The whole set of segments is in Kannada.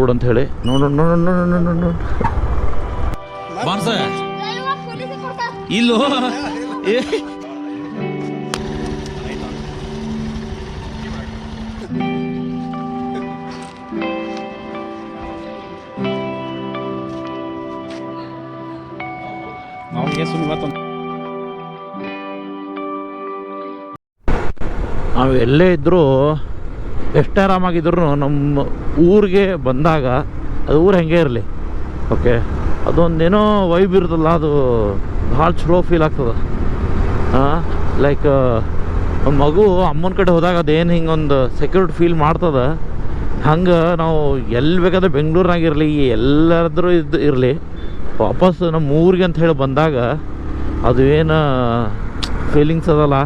ರೋಡ್ ಅಂತ ಹೇಳಿ. ಇಲ್ಲೋ. ಇವತ್ತೊಂದು ನಾವು ಎಲ್ಲೇ ಇದ್ದರೂ ಎಷ್ಟೇ ಆರಾಮಾಗಿದ್ರು ನಮ್ಮ ಊರಿಗೆ ಬಂದಾಗ ಅದು ಊರು ಹೆಂಗೆ ಇರಲಿ. ಓಕೆ ಅದೊಂದೇನೋ ವೈಬ್ ಇರ್ತಲ್ಲ ಅದು ಭಾಳ ಚಲೋ ಫೀಲ್ ಆಗ್ತದೆ. ಲೈಕ್ ಒಂದು ಮಗು ಅಮ್ಮನ ಕಡೆ ಹೋದಾಗ ಅದೇನು ಹಿಂಗೊಂದು ಸೆಕ್ಯೂರ್ಡ್ ಫೀಲ್ ಮಾಡ್ತದೆ. ಹಂಗೆ ನಾವು ಎಲ್ಲಿ ಬೇಕಾದ್ರೆ ಬೆಂಗಳೂರಿನಾಗಿರಲಿ ಎಲ್ಲಾದ್ರೂ ಇದು ಇರಲಿ ವಾಪಸ್ ನಮ್ಮ ಊರಿಗೆ ಅಂತ ಹೇಳಿ ಬಂದಾಗ ಅದು ಏನು ಫೀಲಿಂಗ್ಸ್ ಅದಲ್ಲ.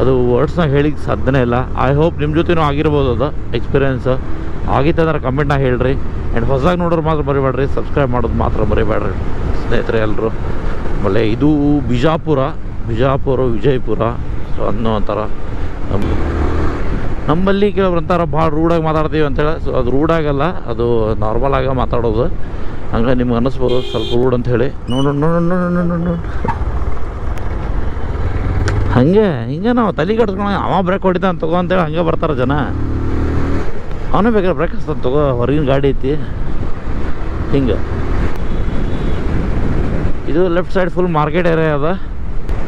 ಅದು ವರ್ಡ್ಸ್ನಾಗ ಹೇಳಿಕ್ಕೆ ಸಾಧ್ಯನೇ ಇಲ್ಲ. ಐ ಹೋಪ್ ನಿಮ್ಮ ಜೊತೆನೂ ಆಗಿರ್ಬೋದು ಅದು ಎಕ್ಸ್ಪೀರಿಯೆನ್ಸ್ ಆಗಿತ್ತಂದ್ರೆ ಕಮೆಂಟ್ನಾಗ ಹೇಳ್ರಿ. ಆ್ಯಂಡ್ ಹೊಸದಾಗಿ ನೋಡೋರು ಮಾತ್ರ ಬರಿಬೇಡ್ರಿ ಸಬ್ಸ್ಕ್ರೈಬ್ ಮಾಡೋದು ಮಾತ್ರ ಬರಿಬೇಡ್ರಿ ಸ್ನೇಹಿತರೆ ಎಲ್ಲರೂ ಆಮೇಲೆ ಇದು ಬಿಜಾಪುರ. ಬಿಜಾಪುರ, ವಿಜಯಪುರ. ಸೊ ಅನ್ನೋ ಒಂಥರ. ನಮ್ಮ ನಮ್ಮಲ್ಲಿ ಕೆಲವ್ರು ಅಂತಾರ ಭಾಳ ರೂಡಾಗಿ ಮಾತಾಡ್ತೀವಿ ಅಂತೇಳಿ. ಸೊ ಅದು ರೂಡಾಗಲ್ಲ ಅದು ನಾರ್ಮಲ್ ಆಗ ಮಾತಾಡೋದು. ಹಂಗೆ ನಿಮ್ಗೆ ಅನ್ನಿಸ್ಬೋದು. ಸ್ವಲ್ಪ ರೂಡ್ ಅಂತ ಹೇಳಿ. ನೋಡೋಣ ನೋಡೋಣ ನೋಡೋಣ ನೋಡೋಣ ನೋಡು. ಹಂಗೆ, ಹಿಂಗೆ ನಾವು ತಲೆ ಕಟ್ಸ್ಕೊಂಡು ಅವ ಬ್ರೇಕ್ ಹೊಡಿತಾನೆ ತಗೋ ಅಂತೇಳಿ ಹಂಗೆ ಬರ್ತಾರೆ ಜನ. ಅವನೇ ಬೇಕಾದ್ರೆ ಬ್ರೇಕ್ ಹಚ್ತಾನೆ ತಗೋ, ಹೊರಗಿನ ಗಾಡಿ ಐತಿ. ಹಿಂಗೆ. ಇದು left side full market area ಅದ.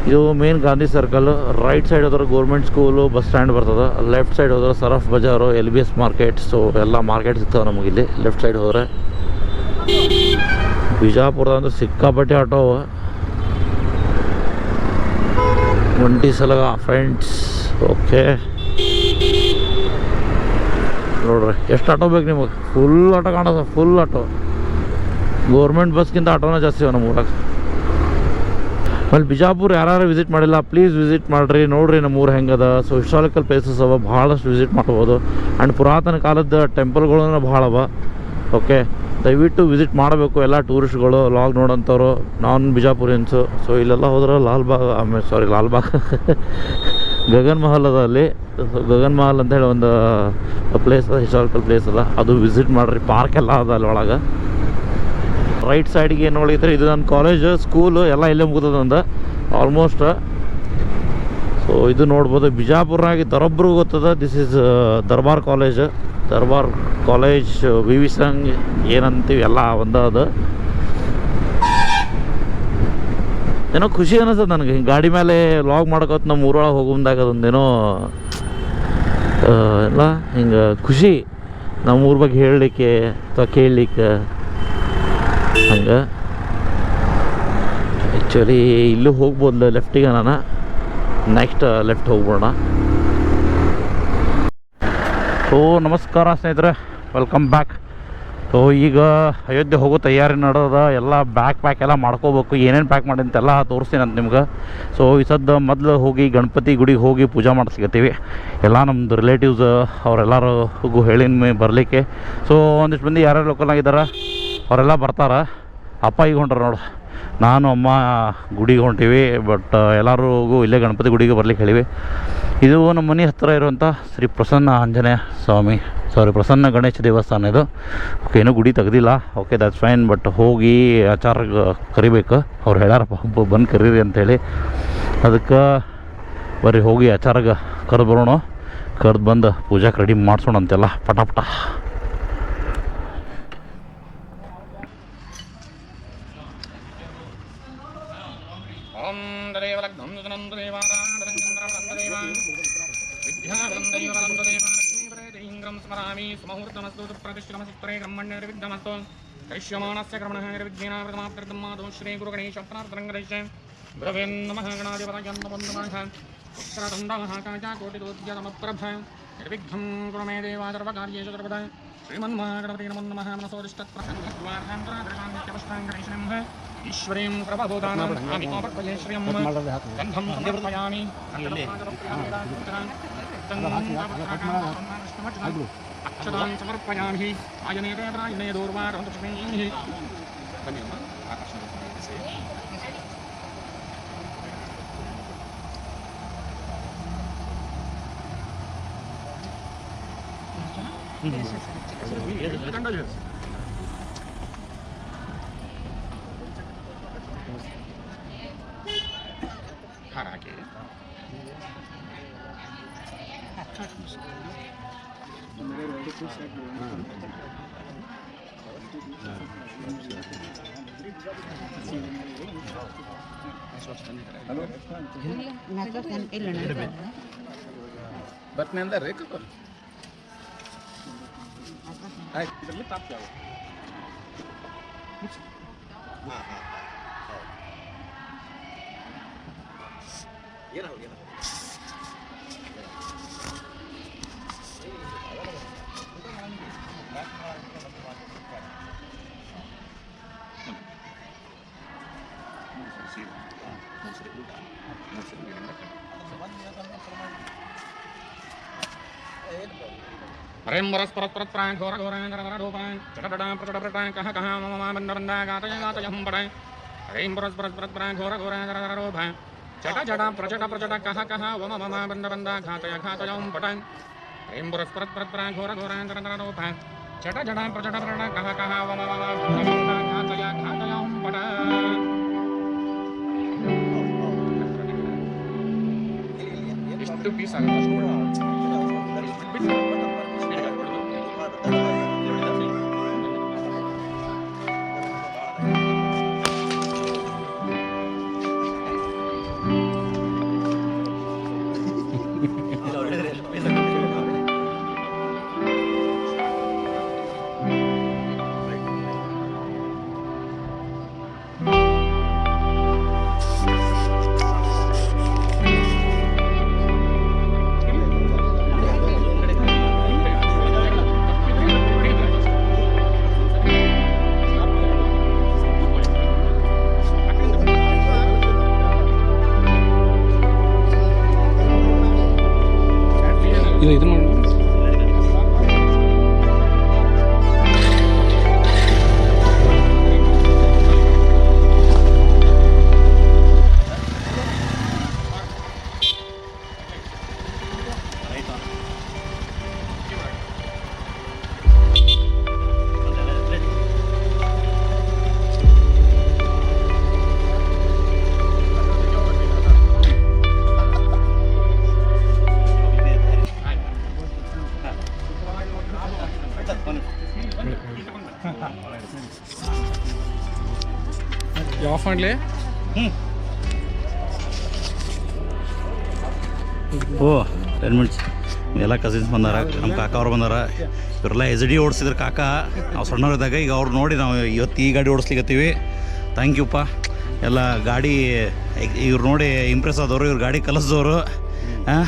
ಇದು main Gandhi circle right side ಹೋದ್ರೆ ಗೌರ್ಮೆಂಟ್ ಸ್ಕೂಲು ಬಸ್ ಸ್ಟ್ಯಾಂಡ್ ಬರ್ತದೆ. ಲೆಫ್ಟ್ ಸೈಡ್ ಹೋದ್ರೆ Saraf Bazaar L B S market so ಎಲ್ಲ ಮಾರ್ಕೆಟ್ ಸಿಗ್ತಾವೆ ನಮಗಿಲ್ಲಿ ಲೆಫ್ಟ್ ಸೈಡ್ ಹೋದ್ರೆ. ಬಿಜಾಪುರದ ಅಂದ್ರೆ ಸಿಕ್ಕಾಪಟ್ಟೆ ಆಟೋ ಒಂಟಿ ಸಲ ಫ್ರೆಂಡ್ಸ್ ಓಕೆ ನೋಡ್ರಿ, ಎಷ್ಟು ಆಟೋ ಬೇಕು ನಿಮಗೆ? ಫುಲ್ ಆಟೋ ಕಾಣೋದು ಫುಲ್ ಆಟೋ. ಗೌರ್ಮೆಂಟ್ ಬಸ್ಗಿಂತ ಆಟೋನ ಜಾಸ್ತಿ ಇವೆ ನಮ್ಮ ಊರಾಗ ಆಮೇಲೆ ಬಿಜಾಪುರ ಯಾರು ವಿಸಿಟ್ ಮಾಡಿಲ್ಲ ಪ್ಲೀಸ್ ವಿಸಿಟ್ ಮಾಡಿರಿ. ನೋಡ್ರಿ ನಮ್ಮ ಊರು ಹೆಂಗದ. ಸೊ ಹಿಸ್ಟಾರಿಕಲ್ ಪ್ಲೇಸಸ್ ಅವ, ಭಾಳಷ್ಟು ವಿಸಿಟ್ ಮಾಡ್ಬೋದು. ಆ್ಯಂಡ್ ಪುರಾತನ ಕಾಲದ ಟೆಂಪಲ್ಗಳನ್ನ ಭಾಳ ಅವ. ಓಕೆ? ದಯವಿಟ್ಟು ವಿಸಿಟ್ ಮಾಡಬೇಕು ಎಲ್ಲ ಟೂರಿಸ್ಟ್ಗಳು, ಲಾಗ್ ನೋಡೋಂಥವ್ರು. ನಾನ್ ಬಿಜಾಪುರಿಯನ್ಸು, ಸೊ ಇಲ್ಲೆಲ್ಲ ಹೋದ್ರೆ ಲಾಲ್ಬಾಗ್ ಆಮೇಲೆ ಸಾರಿ ಲಾಲ್ಬಾಗ್. ಗಗನ್ ಮಹಲ್ ಅದ ಅಲ್ಲಿ ಗಗನ್ ಮಹಲ್ ಅಂತೇಳಿ ಒಂದು ಪ್ಲೇಸ್ ಅದ ಹಿಸ್ಟಾರಿಕಲ್ ಪ್ಲೇಸ್ ಅದ. ಅದು ವಿಸಿಟ್ ಮಾಡಿರಿ ಪಾರ್ಕ್ ಎಲ್ಲ ಅದ ಅಲ್ಲಿ ಒಳಗೆ. ರೈಟ್ ಸೈಡ್ಗೆ ಏನು ನೋಡಿದ್ರೆ ಇದು ನನ್ನ ಕಾಲೇಜು ಸ್ಕೂಲು ಎಲ್ಲ ಇಲ್ಲೇ ಮುಗಿದದಂದ ಆಲ್ಮೋಸ್ಟ್ ಸೊ ಇದು ನೋಡ್ಬೋದು. ಬಿಜಾಪುರ್ನಾಗಿ ದರೊಬ್ಬರು ಗೊತ್ತದ? This is Darbar college Darbar college V V Sangh ಏನಂತೀವಿ, ಎಲ್ಲ ಒಂದ ಅದು ಏನೋ ಖುಷಿ ಅನಿಸ್ತದೆ ನನಗೆ. ಹಿಂಗೆ ಗಾಡಿ ಮೇಲೆ ಲಾಗ್ ಮಾಡ್ಕೋತ ನಮ್ಮ ಊರೊಳಗೆ ಹೋಗುಂದಾಗ ಅದೊಂದೇನೋ ಎಲ್ಲ ಹಿಂಗೆ ಖುಷಿ. ನಮ್ಮ ಊರ ಬಗ್ಗೆ ಹೇಳಲಿಕ್ಕೆ ಅಥವಾ ಕೇಳಲಿಕ್ಕೆ ಹಂಗೆ. ಆ್ಯಕ್ಚುಲಿ ಇಲ್ಲೂ ಹೋಗ್ಬೋದು ಲೆಫ್ಟಿಗೆ ನಾನು. Next left ಹೋಗ್ಬೋಣ. ಓ ನಮಸ್ಕಾರ ಸ್ನೇಹಿತರೆ ವೆಲ್ಕಮ್ ಬ್ಯಾಕ್ ಸೊ ಈಗ ಅಯೋಧ್ಯೆ ಹೋಗೋ ತಯಾರಿ ನಡೆದ, ಎಲ್ಲ ಬ್ಯಾಕ್ ಪ್ಯಾಕ್ ಎಲ್ಲ ಮಾಡ್ಕೋಬೇಕು, ಏನೇನು ಪ್ಯಾಕ್ ಮಾಡಿ ಅಂತೆಲ್ಲ ತೋರಿಸ್ತೀನಿ ಅಂತ ನಿಮ್ಗೆ. ಸೊ ಈ ಸದ್ದು ಮೊದಲು ಹೋಗಿ ಗಣಪತಿ ಗುಡಿಗೆ ಹೋಗಿ ಪೂಜೆ ಮಾಡಿಸ್ಕೊತೀವಿ ಎಲ್ಲ ನಮ್ಮದು ರಿಲೇಟಿವ್ಸ್ ಅವರೆಲ್ಲರಿಗೂ ಹೇಳಿನ ಬರಲಿಕ್ಕೆ. ಸೊ ಒಂದಿಷ್ಟು ಮಂದಿ ಯಾರ್ಯಾರು ಲೋಕಲ್ನಾಗಿದ್ದಾರೆ ಅವರೆಲ್ಲ ಬರ್ತಾರೆ. ಅಪ್ಪ ಈಗ ಹೊಂಟ್ರೆ ನೋಡು. ನಾನು, ಅಮ್ಮ ಗುಡಿಗೆ ಹೊಂಟೀವಿ ಬಟ್ ಎಲ್ಲರಿಗೂ ಇಲ್ಲೇ ಗಣಪತಿ ಗುಡಿಗೆ ಬರ್ಲಿಕ್ಕೆ ಹೇಳಿವಿ. ಇದು ನಮ್ಮ ಮನೆ ಹತ್ತಿರ ಇರುವಂಥ ಶ್ರೀ ಪ್ರಸನ್ನ ಆಂಜನೇಯ ಸ್ವಾಮಿ ಸಾರಿ ಪ್ರಸನ್ನ ಗಣೇಶ ದೇವಸ್ಥಾನ ಇದು. ಓಕೆ ಏನೂ ಗುಡಿ ತೆಗ್ದಿಲ್ಲ. ಓಕೆ ದಟ್ಸ್ ಫೈನ್ ಬಟ್ ಹೋಗಿ ಆಚಾರ ಕರಿಬೇಕು. ಅವ್ರು ಹೇಳ್ಯಾರಪ್ಪ ಒಬ್ಬ ಬಂದು ಕರೀರಿ ಅಂಥೇಳಿ ಅದಕ್ಕೆ ಬರೀ ಹೋಗಿ ಆಚಾರಗ ಕರೆದು ಬರೋಣ. ಕರೆದು ಬಂದು ಪೂಜಾಕ್ಕೆ ರೆಡಿ ಮಾಡಿಸೋಣ ಅಂತೆಲ್ಲ ಪಟ ಪಟ स्मरामि सुमुहूर्तमस्तु प्रतिश्रमसत्रे ब्रह्मण्यनिर्विद्धमस्तु करिष्यमाणस्य क्रमणः निर्विघ्नेनावृतमाप्तृतं माधो श्रीगुरुगणेशप्रणार्तनङ्गणेश गुरवे नमः गणाधिपतयन्नवन्दनः उक्षरदण्डमहाकाचाकोटिदोद्यतमप्रभ निर्विघ्नं गुरु मे देवादर्वकार्येषु सर्वद श्रीमन्महागणपते नमो नमः। मनसोदिष्टत्प्रसङ्गद्वार्धान्तराधृकान्त्यपुष्टाङ्गणेशनम् ईश्वरीं प्रभभूतानां श्रियं गन्धं समर्पयामि। Terima kasih. ಬರ್ತನೆ ಅಂದ್ರೆ ರೀ ಕಕ್ಕ ಆಯ್ತು ಇದರಲ್ಲಿ ತಾಪ್ತಿ ಆಗುತ್ತೆ हरें वरस परत परत प्राण घोर घोरां कर कर डोपां चटपटा प्रचट प्रटां कह कह मम मम बंद बंदा गातय गातय हम पड़ां हरें वरस परत परत प्राण घोर घोरां कर कर डोपां चट चटा प्रचट प्रचट कह कह वम मम बंद बंदा घातय घातय हम पड़ां हरें वरस परत परत प्राण घोर घोरां कर कर डोपां चट चटा प्रचट प्रचट कह कह वम मम बंद बंदा घातय घातय हम पड़ां itu bisa kita semua ಹಾಕ್ಬಿಡೋದು ಇದು ಮಾಡಲಿ. ಓ ಟೆನ್ ಮಿನಿಟ್ಸ್ ಎಲ್ಲ ಕಸಿನ್ಸ್ ಬಂದಾರ ನಮ್ಮ ಕಾಕ ಅವ್ರು ಬಂದಾರ. ಇವರೆಲ್ಲ ಎಸ್ ಡಿ ಓಡಿಸಿದ್ರು ಕಾಕ. ನಾವು ಸಣ್ಣವರಿದ್ದಾಗ ಈಗ ಅವ್ರು ನೋಡಿ ನಾವು ಇವತ್ತು ಈ ಗಾಡಿ ಓಡಿಸ್ಲಿಕ್ಕತ್ತೀವಿ ಥ್ಯಾಂಕ್ ಯುಪ್ಪ ಎಲ್ಲ ಗಾಡಿ, ಇವ್ರು ನೋಡಿ ಇಂಪ್ರೆಸ್ ಆದವರು, ಇವ್ರು ಗಾಡಿ ಕಲಿಸಿದವರು. ಹಾಂ,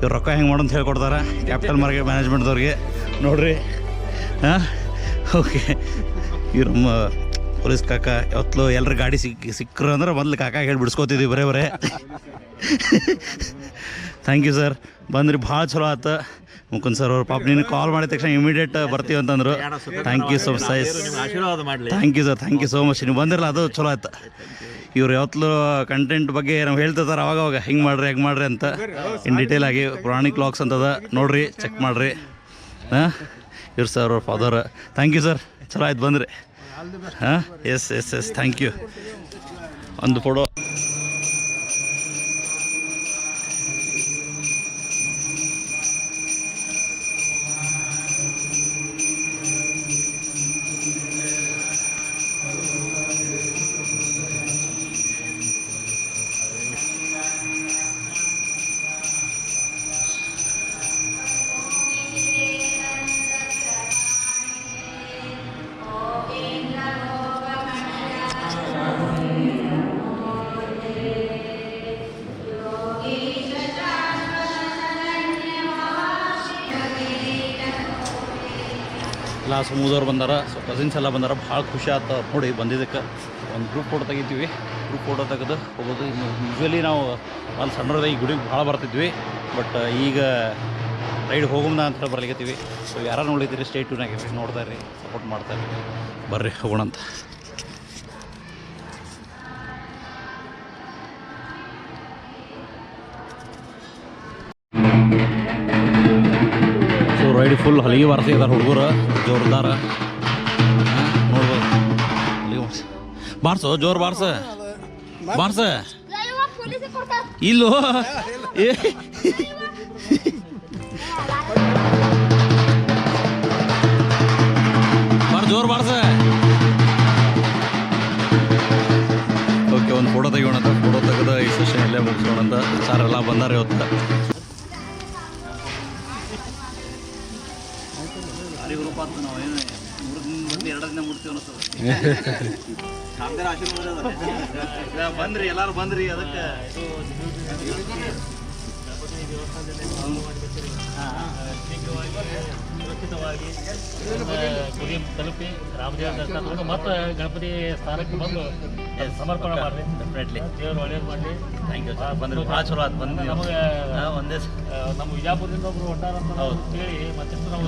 ಇವ್ರು ರೊಕ್ಕ ಹೆಂಗೆ ಮಾಡೋಂತ ಹೇಳ್ಕೊಡ್ತಾರೆ. ಕ್ಯಾಪಿಟಲ್ ಮಾರ್ಕೆಟ್ ಮ್ಯಾನೇಜ್ಮೆಂಟ್ದವ್ರಿಗೆ ನೋಡಿರಿ. ಹಾಂ, ಓಕೆ. ಇವ್ರು ಪೊಲೀಸ್ ಕಾಕ ಯಾವತ್ತು ಎಲ್ಲರ ಗಾಡಿ ಸಿಕ್ಕಿ ಸಿಕ್ಕರು ಅಂದ್ರೆ ಮೊದಲು ಕಾಕ ಹೇಳಿ ಬಿಡಿಸ್ಕೋತಿದ್ವಿ ಬರೇ ಬರೇ. ಥ್ಯಾಂಕ್ ಯು ಸರ್ ಬಂದ್ರಿ ಭಾಳ ಚಲೋ ಆತು. ಮುಕುಂದ್ ಸರ್ ಅವ್ರು ಪಾಪ ನೀನು ಕಾಲ್ ಮಾಡಿದ ತಕ್ಷಣ ಇಮಿಡಿಯೇಟ್ ಬರ್ತೀವಿ ಅಂತಂದ್ರು. ಥ್ಯಾಂಕ್ ಯು ಸೊ ಸೈಸ್ ಆಶೀರ್ವಾದ ಮಾಡಲಿ. Thank you sir thank you so much ನೀವು ಬಂದಿರಲ್ಲ ಅದು ಚಲೋ ಆಯ್ತು. ಇವ್ರು ಯಾವತ್ತು ಕಂಟೆಂಟ್ ಬಗ್ಗೆ ನಾವು ಹೇಳ್ತಿರ್ತಾರೆ ಅವಾಗ ಅವಾಗ ಹಿಂಗೆ ಮಾಡ್ರಿ ಹೆಂಗೆ ಮಾಡ್ರಿ ಅಂತ. ಇನ್ ಡೀಟೇಲ್ ಆಗಿ ಪ್ರಾಣಿಕ್ ಲಾಕ್ಸ್ ಅಂತದ. ನೋಡ್ರಿ ಚೆಕ್ ಮಾಡ್ರಿ. ಹಾಂ? ಇವ್ರು ಸರ್ ಅವ್ರ ಫಾದರ್ ಥ್ಯಾಂಕ್ ಯು ಸರ್ ಚಲೋ ಆಯ್ತು ಬಂದ್ರಿ. ಹಾಂ yes yes yes thank you ಒಂದು ಫೋಟೋ ಎಲ್ಲ ಸಮೂದವ್ರು ಬಂದಾರ ಸೊ ಕಸಿನ್ಸ್ ಎಲ್ಲ ಬಂದಾರ, ಭಾಳ ಖುಷಿ ಆತ ನೋಡಿ ಬಂದಿದ್ದಕ್ಕೆ. ಒಂದು ಗ್ರೂಪ್ ಫೋಟೋ ತೆಗಿತೀವಿ. ಗ್ರೂಪ್ ಫೋಟೋ ತೆಗೆದು ಹೋಗೋದು. ಯೂಶ್ವಲಿ ನಾವು ಅಲ್ಲಿ ಸಣ್ಣದ ಈ ಗುಡಿಗೆ ಭಾಳ ಬರ್ತಿದ್ವಿ. ಬಟ್ ಈಗ ರೈಡ್ ಹೋಗೋಣ ಅಂತ ಹೇಳಿ ಸೊ ಯಾರು ನೋಡಿದ್ದೀರಿ ಸ್ಟೇಟ್ ಟೂನಾಗಿ ನೋಡ್ತಾರೆ ಸಪೋರ್ಟ್ ಮಾಡ್ತಾರೆ ಇರಿ ಬರ್ರಿ, ಹೋಗೋಣ ಕಡೆ ಫುಲ್ ಹಲಗಿ ಬಾರಿಸಿದ್ದಾರೆ ಹುಡುಗರು. ಜೋರ್ದಾರ. ನೋಡ್ಬೋದು. ಹಲಿಗೆ ಬಾರ್ಸ, ಜೋರು ಬಾರ್ಸ. ಬಾರ್ಸ. ಇಲ್ಲೋ. ಏ. ಬಾರ್, ಜೋರ್ ಬಾರ್ಸ. ಓಕೆ, ಒಂದು ಫೋಟೋ ತೆಗಿಯೋಣ ಫೋಟೋ ತೆಗೆದ ಈ ಸೆಷನ್ ಇಲ್ಲೇ ಮುಗಿಸೋಣ ಅಂತ ಸರ್ ಎಲ್ಲ ಬಂದಾರೆ ಇವತ್ತು. ಬಂದ್ರಿ ಎಲ್ಲಾರು ಬಂದ್ರಿ ಅದಕ್ಕೆ ಗುರಿ ತಲುಪಿ ರಾಮದೇವ ದರ್ಶನ ಮತ್ತೆ ಗಣಪತಿ ಸ್ಥಾನಕ್ಕೆ ಬಂದು ಸಮರ್ಪಣೆ ಮಾಡ್ರಿ ಡೆಫಿನೆಟ್ಲಿ ದೇವ್ರು ಒಳ್ಳೇದು ಮಾಡಿ ಥ್ಯಾಂಕ್ ಯು ಸರ್ ಬಂದ್ರೆ ಭಾಳ ಚಲೋ ಆಯ್ತು ಬಂದ್ರಿ ನಮಗೆ ಒಂದೇ ನಮ್ಮ ವಿಜಾಪುರದಿಂದ ಒಬ್ರು ಹೊಂಟಾರ ಅಂತ ಹೇಳಿ ಕೇಳಿ ಮತ್ತೆಷ್ಟು ನಾವು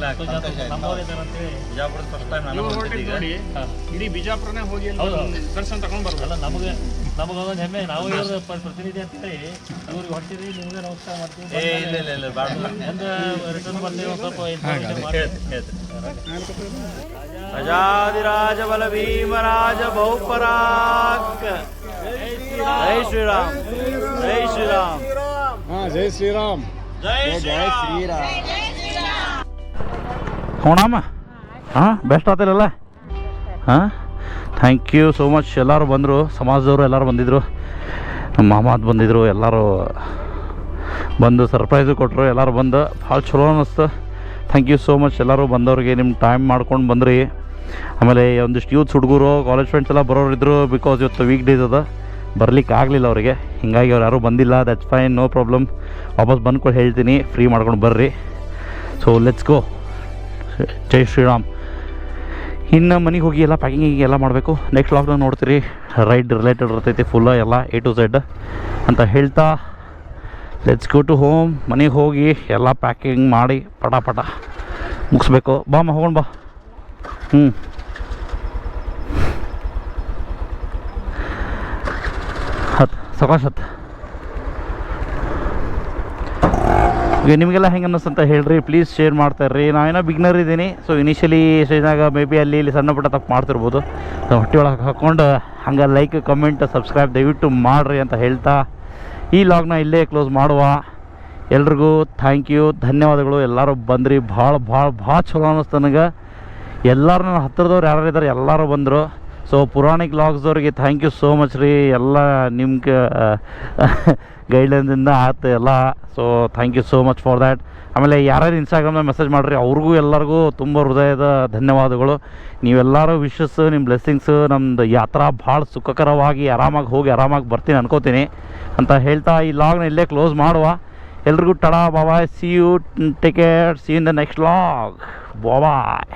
ನಮ್ಮವ್ರು ಇದ್ದಾರೆ ಅಂತೇಳಿ ಬಿಜಾಪುರದ ಫಸ್ಟ್ ಟೈಮ್ ನಾನು ನೋಡಿ ಇಡೀ ಬಿಜಾಪುರನೇ ಹೋಗಿ. ದರ್ಶನ ತಗೊಂಡ್ ಬರ್ಬೋದು. ಅಲ್ಲ ನಮಗೆ ನಮಗೊಂದು ಹೆಮ್ಮೆ ನಾವು ಇವ್ರ ಪ- ಪ್ರತಿನಿಧಿ ಅಂತೇಳಿ ಇವ್ರಿಗೆ ಹೊಟ್ಟಿರಿ ನಿಮಗೆ ನಮಸ್ಕಾರ ಮಾಡ್ತೀವಿ. ಏ ಇಲ್ಲ ಇಲ್ಲ ಇಲ್ಲ ಬೇಡ. ಒಂದು ರಿಟರ್ನ್ ಬರ್ತೀವಿ ಒಂದು ಸ್ವಲ್ಪ information ಮಾಡಿ ಹೇಳ್ತೀನಿ ಹೇಳ್ತೀನಿ. ರಾಜಾದಿರಾಜ ಬಲ ಭೀಮರಾಜ ಬಹುಪರಾಕ್. ಜೈ ಶ್ರೀರಾಮ್. ಜೈ ಶ್ರೀರಾಮ್. ಜೈ ಶ್ರೀರಾಮ್. ಜೈ ಶ್ರೀರಾಮ್. ಹೋಣಮ್ಮ ಹಾಂ ಬೆಸ್ಟ್ ಆತಲ್ಲ ಹಾಂ? ಥ್ಯಾಂಕ್ ಯು ಸೋ ಮಚ್ ಎಲ್ಲರೂ ಬಂದರು. ಸಮಾಜದವರು ಎಲ್ಲರೂ ಬಂದಿದ್ದರು ನಮ್ಮ ಮಾಮಾದ್ ಬಂದಿದ್ದರು ಎಲ್ಲರೂ ಬಂದು ಸರ್ಪ್ರೈಸು ಕೊಟ್ಟರು ಎಲ್ಲರೂ ಬಂದು ಭಾಳ ಚಲೋ ಅನ್ನಿಸ್ತು ಥ್ಯಾಂಕ್ ಯು ಸೋ ಮಚ್ ಎಲ್ಲರೂ ಬಂದವ್ರಿಗೆ ನಿಮ್ಮ ಟೈಮ್ ಮಾಡ್ಕೊಂಡು ಬಂದ್ರಿ. ಆಮೇಲೆ ಒಂದಿಷ್ಟು ಯೂತ್ಸ್ ಹುಡುಗರು ಕಾಲೇಜ್ ಫ್ರೆಂಡ್ಸ್ ಎಲ್ಲ ಬರೋರು ಇದ್ದರು ಬಿಕಾಸ್ ಇವತ್ತು ವೀಕ್ ಡೇಸ್ ಅದ. ಬರ್ಲಿಕ್ಕೆ ಆಗಲಿಲ್ಲ ಅವರಿಗೆ. ಹೀಗಾಗಿ ಅವ್ರು ಯಾರೂ ಬಂದಿಲ್ಲ. ದಟ್ಸ್ ಫೈನ್ ನೋ ಪ್ರಾಬ್ಲಮ್ ವಾಪಸ್ ಬಂದ್ಕೊಂಡು ಹೇಳ್ತೀನಿ. ಫ್ರೀ ಮಾಡ್ಕೊಂಡು ಬರ್ರಿ. So let's go Jai Shriram. ಇನ್ನು ಮನೆಗೆ ಹೋಗಿ ಎಲ್ಲ ಪ್ಯಾಕಿಂಗ್ ಎಲ್ಲ ಮಾಡಬೇಕು. ನೆಕ್ಸ್ಟ್ ಲಾಕ್ಡೌನ್ ನೋಡ್ತೀರಿ. ರೈಡ್ ರಿಲೇಟೆಡ್ ಇರ್ತೈತಿ ಫುಲ್ಲ ಎಲ್ಲ ಎ ಟು ಝೆಡ್ ಅಂತ ಹೇಳ್ತಾ ಲೆಟ್ಸ್ ಗೋ ಟು ಹೋಮ್ ಮನೆಗೆ ಹೋಗಿ ಎಲ್ಲ ಪ್ಯಾಕಿಂಗ್ ಮಾಡಿ ಪಟ ಪಟ ಮುಗಿಸ್ಬೇಕು. ಬಾ ಅಮ್ಮ ಹೋಗೋಣ ಬಾ. ಹ್ಞೂ ಹತ್ತು ಸಕಾಶ್ ಹತ್ತು ಈಗ ನಿಮಗೆಲ್ಲ ಹೆಂಗೆ ಅನ್ನಿಸ್ತಂತ ಹೇಳ್ರಿ ಪ್ಲೀಸ್ ಶೇರ್ ಮಾಡ್ತಾ ಇರ್ರಿ ನಾವೇನೋ ಬಿಗ್ನರ್ ಇದ್ದೀನಿ ಸೊ ಇನಿಷಿಯಲಿ ಸ್ಟೇಜ್ನಾಗ ಮೇ ಬಿ ಅಲ್ಲಿ ಇಲ್ಲಿ ಸಣ್ಣ ಪುಟ್ಟ ತಪ್ಪು ಮಾಡ್ತಿರ್ಬೋದು. ಸೊ ಹೊಟ್ಟೆ ಒಳಗೆ ಹಾಕ್ಕೊಂಡು ಹಂಗೆ ಲೈಕ್ ಕಮೆಂಟ್ ಸಬ್ಸ್ಕ್ರೈಬ್ ದಯವಿಟ್ಟು ಮಾಡಿರಿ ಅಂತ ಹೇಳ್ತಾ, ಈ ಲಾಗ್ನ ಇಲ್ಲೇ ಕ್ಲೋಸ್ ಮಾಡುವ. ಎಲ್ರಿಗೂ ಥ್ಯಾಂಕ್ ಯು ಧನ್ಯವಾದಗಳು. ಎಲ್ಲರೂ ಬಂದ್ರಿ, ಭಾಳ ಭಾಳ ಭಾಳ ಚಲೋ ಅನ್ನಿಸ್ತು ನನಗೆ. ಎಲ್ಲರೂ ನನ್ನ ಹತ್ತಿರದವ್ರು ಯಾರು ಇದ್ದಾರೆ ಎಲ್ಲರೂ ಬಂದರು. ಸೊ ಪುರಾಣಿಕ್ ಲಾಗ್ಸ್ದವ್ರಿಗೆ ಥ್ಯಾಂಕ್ ಯು ಸೋ ಮಚ್ ರೀ. ಎಲ್ಲ ನಿಮ್ಗೆ ಗೈಡ್ಲೈನ್ಸಿಂದ ಆಯ್ತು ಎಲ್ಲ. So thank you so much for that ಆಮೇಲೆ ಯಾರ್ಯಾರು ಇನ್ಸ್ಟಾಗ್ರಾಮ್ದಾಗ ಮೆಸೇಜ್ ಮಾಡಿರಿ, ಅವ್ರಿಗೂ ಎಲ್ಲರಿಗೂ ತುಂಬ ಹೃದಯದ ಧನ್ಯವಾದಗಳು. ನೀವೆಲ್ಲರೂ ವಿಶಸ್ ನಿಮ್ಮ ಬ್ಲೆಸ್ಸಿಂಗ್ಸು ನಮ್ಮದು ಯಾತ್ರಾ ಭಾಳ ಸುಖಕರವಾಗಿ ಆರಾಮಾಗಿ ಹೋಗಿ ಆರಾಮಾಗಿ ಬರ್ತೀನಿ ಅನ್ಕೋತೀನಿ. ಅಂತ ಹೇಳ್ತಾ ಈ ಲಾಗ್ನ ಇಲ್ಲೇ ಕ್ಲೋಸ್ ಮಾಡುವ. ಎಲ್ರಿಗೂ tada bye bye see you ticket see in the next vlog bye